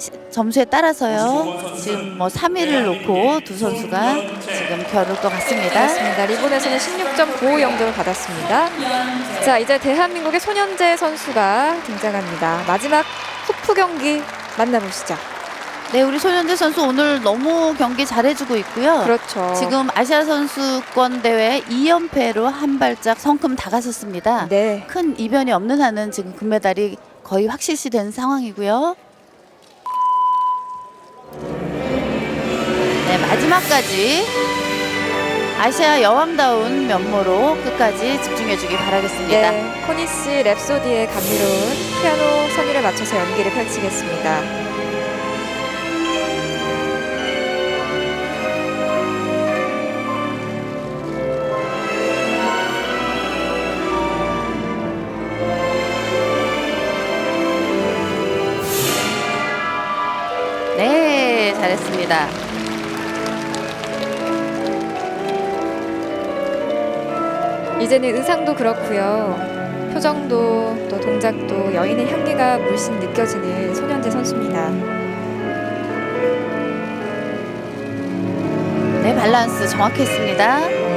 시- 점수에 따라서요. 지금 뭐 3위를 놓고 두 선수가 지금 겨룰 것 같습니다. 그렇습니다. 리본에서는 16.95 영점을 받았습니다. 자, 이제 대한민국의 손현재 선수가 등장합니다. 마지막 호프 경기 만나보시죠. 네, 우리 손현재 선수 오늘 너무 경기 잘해주고 있고요. 그렇죠. 지금 아시아 선수권 대회 2연패로 한 발짝 성큼 다가섰습니다. 네. 큰 이변이 없는 한은 지금 금메달이 거의 확실시 된 상황이고요. 마지막까지 아시아 여왕다운 면모로 끝까지 집중해주기 바라겠습니다. 네, 코니스 랩소디의 감미로운 피아노 선율에 맞춰서 연기를 펼치겠습니다. 네, 잘했습니다. 이제는 의상도 그렇고요. 표정도 또 동작도 여인의 향기가 물씬 느껴지는 손현재 선수입니다. 네, 밸런스 정확했습니다.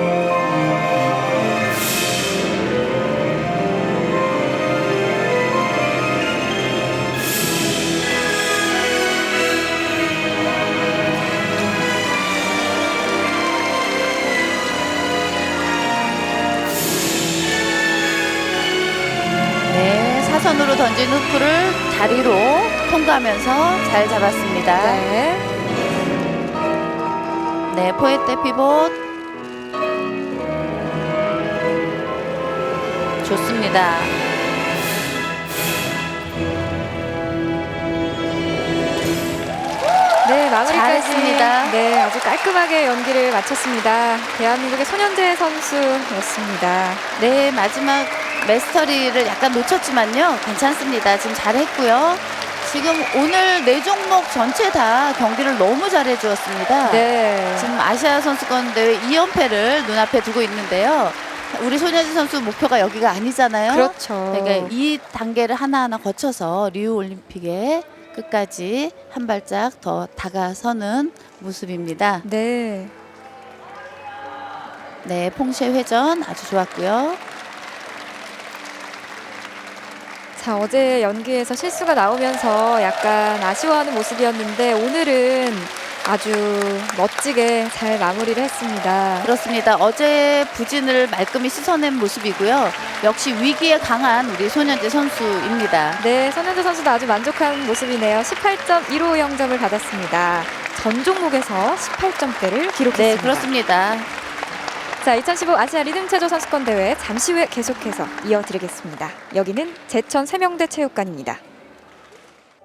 네, 사선으로 던진 후프를 다리로 통과하면서 잘 잡았습니다. 네. 네, 포에테 피봇. 좋습니다. 네, 마무리까지 잘했습니다. 네, 아주 깔끔하게 연기를 마쳤습니다. 대한민국의 손현재 선수였습니다. 네, 마지막 메스터리를 약간 놓쳤지만요. 괜찮습니다. 지금 잘했고요. 지금 오늘 네 종목 전체 다 경기를 너무 잘해 주었습니다. 네. 지금 아시아 선수권 대회 2연패를 눈앞에 두고 있는데요. 우리 손예진 선수 목표가 여기가 아니잖아요. 그렇죠. 그러니까 이 단계를 하나하나 거쳐서 리우 올림픽에 끝까지 한 발짝 더 다가서는 모습입니다. 네. 네, 퐁쉐 회전 아주 좋았고요. 자, 어제 연기에서 실수가 나오면서 약간 아쉬워하는 모습이었는데 오늘은 아주 멋지게 잘 마무리를 했습니다. 그렇습니다. 어제 부진을 말끔히 씻어낸 모습이고요. 역시 위기에 강한 우리 손현재 선수입니다. 네, 손현재 선수도 아주 만족한 모습이네요. 18.15 영점을 받았습니다. 전 종목에서 18점대를 기록했습니다. 네, 그렇습니다. 자, 2015 아시아 리듬 체조 선수권 대회 잠시 후에 계속해서 이어드리겠습니다. 여기는 제천 세명대 체육관입니다.